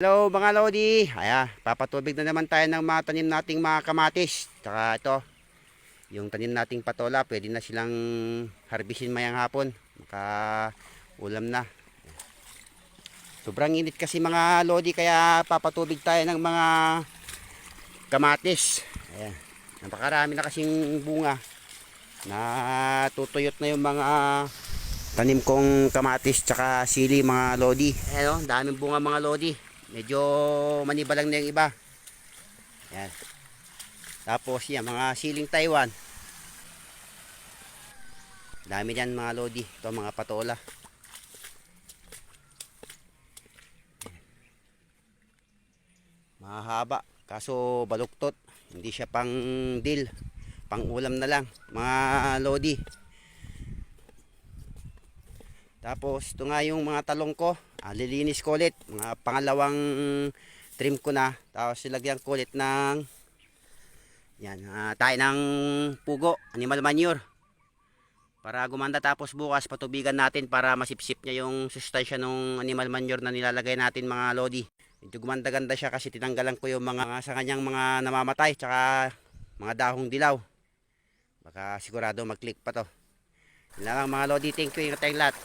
Hello mga Lodi, Aya, papatubig na naman tayo ng mga tanim nating mga kamatis. Tsaka ito, yung tanim nating patola, pwede na silang harbisin mayang hapon. Maka ulam na. Sobrang init kasi mga Lodi, kaya papatubig tayo ng mga kamatis. Ayan, napakarami na kasing bunga. Natutuyot na yung mga tanim kong kamatis tsaka sili mga Lodi. Ayan o, daming bunga mga Lodi. Medyo manibalang na yung iba. Yan. Tapos yan, mga siling Taiwan. Dami dyan mga lodi. Ito mga patola. Mahaba. Kaso baluktot. Hindi siya pang deal. Pang ulam na lang. Mga lodi. Tapos ito nga yung mga talong ko. Ah, lilinis ko ulit. Mga pangalawang trim ko na. Tapos silagyan ko ulit ng yan, ah, tayo ng pugo, animal manure. Para gumanda tapos bukas patubigan natin para masipsip niya yung sustansya ng animal manure na nilalagay natin mga lodi. Medyo gumanda-ganda siya kasi tinanggalan ko yung mga sa kanyang mga namamatay tsaka mga dahong dilaw. Baka sigurado mag-click pa to. Yun lang mga lodi, thank you, ingat tayong lahat.